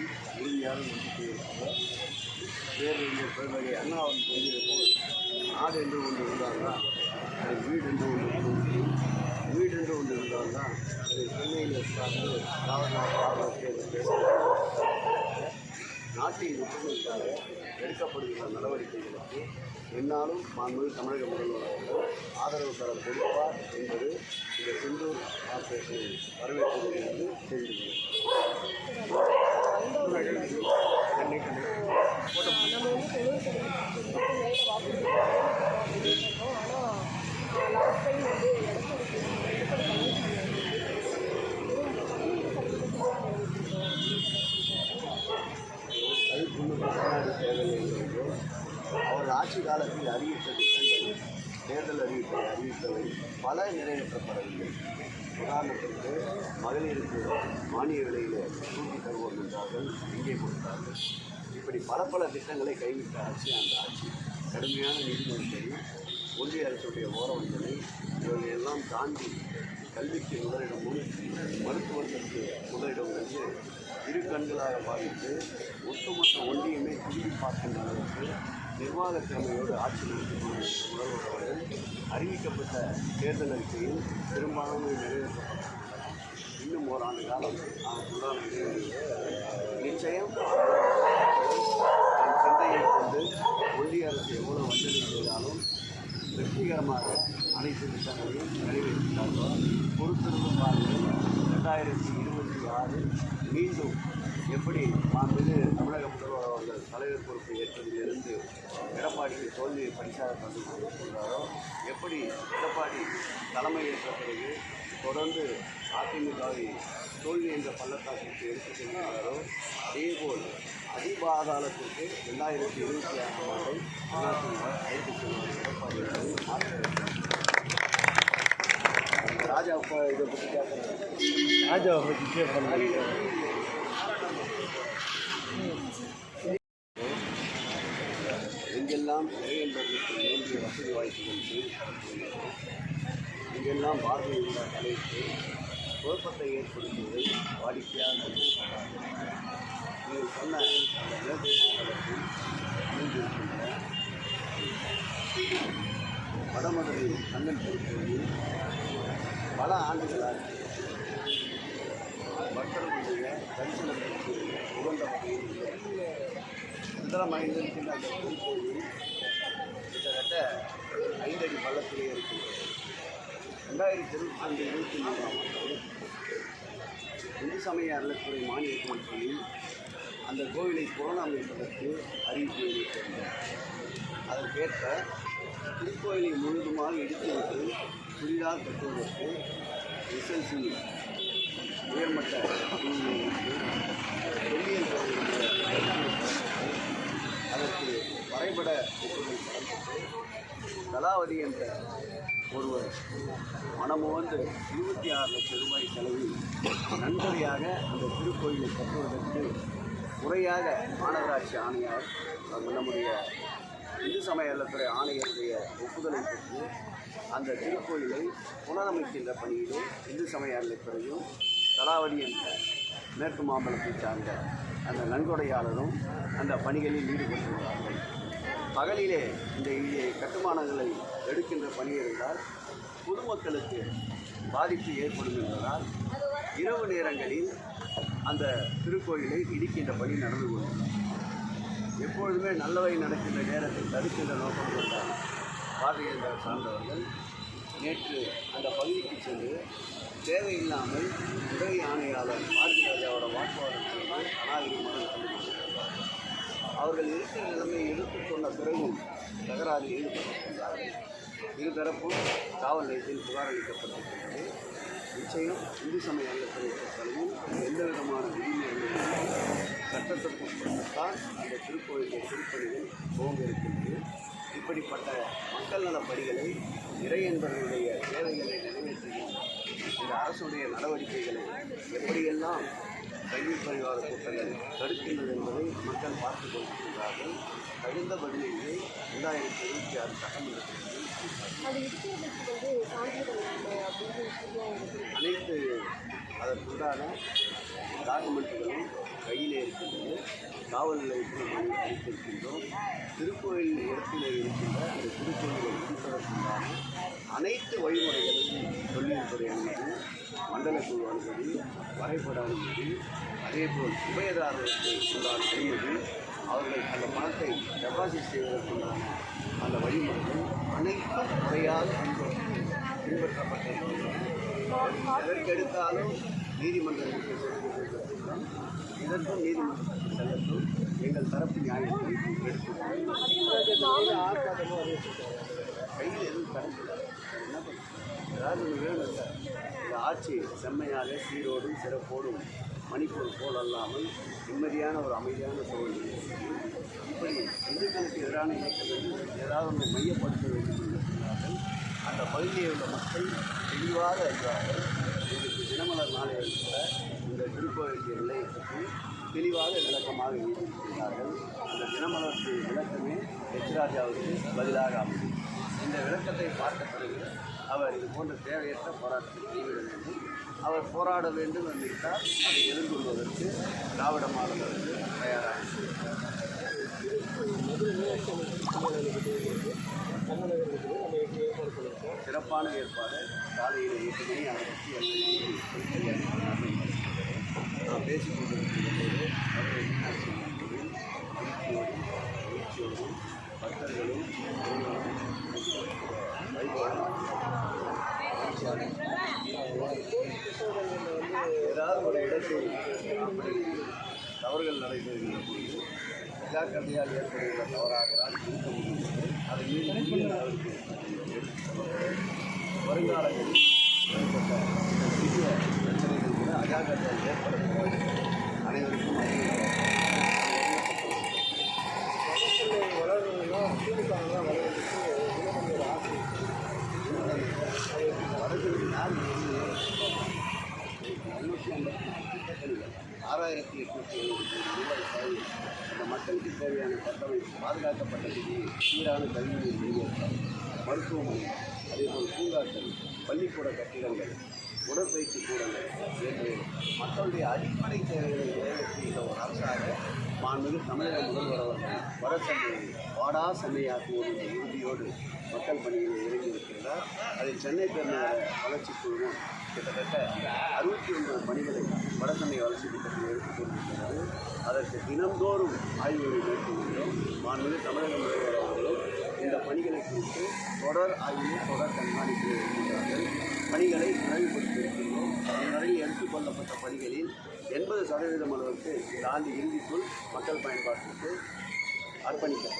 வேண்டும் என்பது உறுதியான நம்பிக்கை பேரறிஞர் பெருமகை அண்ணா அவர்கள் சொல்கிறது போல் நாடு என்று ஒன்று இருந்தால்தான் அது வீடு என்று ஒன்று இருந்தது வீடு என்று ஒன்று இருந்தால்தான் அது சென்னையில் உட்கார்ந்து நாட்டின் ஒற்றுமைக்காக எடுக்கப்படுகிற நடவடிக்கைகளுக்கு என்னாலும் மாண்புமிகு தமிழக முதல்வர் அவர்கள் ஆதரவு தர கொடுப்பார் என்பது இந்த செந்தூர் ஆபரேஷனை வரவேற்பது என்று தெரிந்து Nam mô Bích அறிவிப்பை அறிவித்தவை பல நிறைவேற்றப்படவில்லை உதாரணத்திற்கு மகளிருக்கு மானிய விலையில் தூக்கி தருவோம் என்றார்கள் இங்கே கொடுத்தார்கள். இப்படி பல பல திட்டங்களை கைவிட்ட ஆட்சி அந்த ஆட்சி கடுமையான நிதி ஒன்றிய அரசுடைய ஓரவஞ்சனை இவர்கள் தாண்டி கல்விக்கு முதலிடமும் மருத்துவத்திற்கு முதலிடம் என்று இரு கண்களாக பாதித்து ஒட்டுமொத்த ஒன்றியமே திரும்பி பார்க்கின்ற அளவுக்கு நிர்வாக திறமையோடு ஆட்சி நடத்தி அறிவிக்கப்பட்ட தேர்தல் அறிக்கையில் பெரும்பான்மை நிறைவேற்றப்பட்டுள்ளன இன்னும் ஓராண்டு காலம் அதற்குண்டான நிச்சயம் தன் சிந்தையை கொண்டு ஒன்றிய அரசு எவ்வளோ வஞ்சனை செய்தாலும் வெற்றிகரமாக அனைத்து திட்டங்களையும் நிறைவேற்றினார்களோ பொறுத்திருந்து பாருங்கள் ரெண்டாயிரத்தி இருபத்தி ஆறு மீண்டும் எப்படி மாண்புமிகு தமிழக முதல்வர் அவர்கள் தலைவர் பொறுப்பு ஏற்பதிலிருந்து எடப்பாடிக்கு தோல்வியை பரிசாக கண்டு கொண்டிருக்கிறாரோ எப்படி எடப்பாடி தலைமை ஏற்ற பிறகு தொடர்ந்து அதிமுகவை தோல்வி என்ற பள்ளத்தாக்கிற்கு எடுத்துச் செல்கிறாரோ அதேபோல் அதிபாதாளத்திற்கு ரெண்டாயிரத்தி இருபத்தி ஆறாம் ஆண்டை அழைத்துச் செல்வார் எடப்பாடி மாற்ற ராஜா இதை பற்றி கேட்குறேன் ராஜாவை பற்றி கேட்பேன் எங்கெல்லாம் இறையன்பர்களுக்கு வேண்டிய வசதி வாய்ப்புகள் செய்து தரப்படுகிறதோ இங்கெல்லாம் பார்வையுள்ள தலைக்கு குழப்பத்தை ஏற்படுத்துவதை வாடிக்கையாக கொண்டிருக்கிறார்கள். நீங்கள் சொன்ன அந்த மேற்கொண்டு அமைந்திருக்கின்ற வடமதுரை அண்ணன் திருக்கோயில் பல ஆண்டுகளாக பக்தர்களுடைய தரிசனத்திற்கு உகந்த வகையில் சுந்தரமாக இருக்கின்ற அந்த திருக்கோயில் கிட்டத்தட்ட ஐந்தடி பள்ளத்திலே இருக்கிறது ரெண்டாயிரத்தி இருபத்தி ரெண்டு இருபத்தி மூணாம் ஆண்டு இந்து சமய அறநிலைத்துறை மானிய கீழ் அந்த கோவிலை புறணமைப்பதற்கு அறிவிப்பு வெளியிட்டிருந்தார் அதற்கேற்ப திருக்கோயிலை முழுதுமாக இடித்துவிட்டு புதிதாக கட்டுவதற்கு எஸ்எல்சி உயர்மட்ட குழுவை அதற்கு வரைபட ஒப்புதல் கலாவதி என்ற ஒருவர் மனமுவந்து இருபத்தி ஆறு லட்சம் ரூபாய் செலவில் நன்கொடையாக அந்த திருக்கோயிலை கட்டுவதற்கு முறையாக மாநகராட்சி ஆணையார் நம்முடைய இந்து சமயாலத்துறை ஆணையருடைய ஒப்புதலை பெற்று அந்த திருக்கோயிலை புனரமைக்கின்ற பணியிலே இந்து சமய அறநிலைத்துறையும் கலாவதி என்ற மேற்கு மாம்பலத்தை சார்ந்த அந்த நன்கொடையாளரும் அந்த பணிகளில் ஈடுபட்டுள்ளார்கள் பகலிலே இந்த கட்டுமானங்களை எடுக்கின்ற பணி இருந்தால் பொதுமக்களுக்கு பாதிப்பு ஏற்படும் என்பதால் இரவு நேரங்களில் அந்த திருக்கோயிலை இடிக்கின்ற பணி நடந்து கொண்டுள்ளது எப்பொழுதுமே நல்லவை நடக்கின்ற நேரத்தை தடுக்கின்ற நோக்கம் கொண்ட பாரதிய சார்ந்தவர்கள் நேற்று அந்த பகுதிக்கு சென்று தேவையில்லாமல் உதவி ஆணையாளர் பாரதி ராஜாவோட வாக்குவாதம் செய்து அநாகரிகமாக கண்டுபிடித்திருக்கிறார் அவர்கள் இருக்கிற நிலைமை எடுத்துக்கொண்ட பிறகும் தகராறு ஈடுபட்டிருக்கிறார்கள் இருதரப்பும் காவல் நிலையத்தில் புகார் அளிக்கப்பட்டிருக்கிறது. நிச்சயம் இந்து சமய அறநிலையத்துறை பொறுத்தளவில் எந்த விதமான விதிமுறைகளும் சட்டத்திற்கு உட்பட்டுத்தான் இந்த திருக்கோயிலுடைய திருப்பணிகள் துவங்க இருக்கின்றது இப்படிப்பட்ட மக்கள் நல பணிகளை இறை என்பவர்களுடைய தேவைகளை நிறைவேற்றுகின்ற இந்த அரசுடைய நடவடிக்கைகளை எப்படியெல்லாம் கல்வி பரிவார கூட்டங்கள் தடுக்கின்றது என்பதை மக்கள் பார்த்து கொண்டிருக்கிறார்கள் தகுந்த பதிலீடு ரெண்டாயிரத்தி இருபத்தி ஆறு சட்டமன்றத்தில் அனைத்து அதற்குண்டான டாக்குமெண்ட்டுகளும் கையிலே இருக்கின்றது காவல் நிலையத்தில் அளித்திருக்கின்றோம் திருக்கோயில் இடத்திலே இருக்கின்ற அந்த திருக்கோயிலை இடிப்பதற்குண்டான அனைத்து வழிமுறைகளையும் தொழில்துறை அனுமதி மண்டல குழு அனுமதி வரைபட அனுமதி அதேபோல் உபயதாரர்களுக்கு உண்டான அனுமதி அவர்கள் அந்த பணத்தை டெபாசிட் செய்வதற்குண்டான அந்த வழிமுறைகள் அனைத்தும் முறையாக பின்பற்றப்பட்டிருக்கின்றன. எதற்கெடுத்தாலும் நீதிமன்றத்திற்கு செல்லும் இதற்கும் நீதிமன்றத்துக்கு செல்லட்டும் எங்கள் தரப்பு நியாயத்தை கையில் எதுவும் கிடைக்கல என்ன பண்ணுறது ஏதாவது ஒன்று வேணும் இல்லை. இந்த ஆட்சி செம்மையாக சீரோடும் சிறப்போடும் மணிப்பூர் போல் அல்லாமல் நிம்மதியான ஒரு அமைதியான சூழ்நிலை இப்படி இந்துக்களுக்கு எதிரான இயக்கங்கள் ஏதாவது ஒன்று மையப்படுத்த வேண்டும் என்று சொன்னார்கள். அந்த பகுதியில் உள்ள மக்கள் தெளிவாக அறிவார்கள். தினமலர் நாளில் கூட இந்த திருக்கோயிலுக்கு நிலையை பற்றி தெளிவாக விளக்கமாக எழுதியிருக்கிறார்கள். அந்த தினமலருக்கு விளக்கமே எச்ராஜாவுக்கு பதிலாக அமையும். இந்த விளக்கத்தை பார்த்த பிறகு அவர் இது போன்ற தேவையற்ற போராட்டத்தை கைவிட வேண்டும். அவர் போராட வேண்டும் என்றால் அதை எதிர்கொள்வதற்கு திராவிட மாடல் அரசு தயாராக இருக்கிறது. சிறப்பான ஏற்பாடு. காலையில் எட்டு மணி ஆரம்பித்து நான் பேசிக் கொண்டிருக்கிற மீனாட்சி கோவில் மகிழ்ச்சியோடும் மகிழ்ச்சியோடும் பக்தர்களும் ஏதாவது ஒரு இடத்தில் அப்படி தவறுகள் நடைபெறுகின்ற பொழுது இலாக்கத்தையால் ஏற்படுகிற தவறாக இருக்க முடியும் அதை மீறி புதிய வருங்காலங்களில் ஏற்பட்ட சிறிய பிரச்சனைகள் கூட அஜாக்கிரதையால் ஏற்படக்கூடாது இந்த ரூபாய் செலவில் மக்களுக்கு தேவையான கட்டமைப்பு பாதுகாக்கப்பட்ட நிதி சீரான கல்வியை வெளியேற்றம் மருத்துவமனை அதேபோல் பூங்காக்கள் பள்ளிக்கூட கட்டிடங்கள் உடற்பயிற்சி கூடங்கள் என்று மக்களுடைய அடிப்படை தேவைகளை நிறைவேற்றுகின்ற ஒரு அரசாக மாண்புமிகு தமிழக முதல்வர் அவர்கள் வட வாடா சென்னையாக்குவோம் என்ற உறுதியோடு மக்கள் பணியில் இறங்கியிருக்கிறார். அதில் சென்னை பெருநகர வளர்ச்சி குழுவும் கிட்டத்தட்ட அறுபத்தி ஒன்பது பணிகளை வடசென்னை வளர்ச்சி திட்டத்தில் எடுத்துக் கொண்டிருக்கிறது. அதற்கு தினந்தோறும் ஆய்வுகளை மேற்கொள்கிறோம் மாண்புமிகு தமிழக முதல்வர் அவர்களும் இந்த பணிகளை குறித்து தொடர் ஆய்வு தொடர் கண்காணிப்பில் இருக்கின்றார்கள். பணிகளை நிறைவுபடுத்தியிருக்கின்றோம் இதுவரை எடுத்துக்கொள்ளப்பட்ட பணிகளில் எண்பது சதவீதம் அளவுக்கு இந்த ஆண்டு இறுதிக்குள் மக்கள் பயன்பாட்டிற்கு அர்ப்பணிக்கிறேன்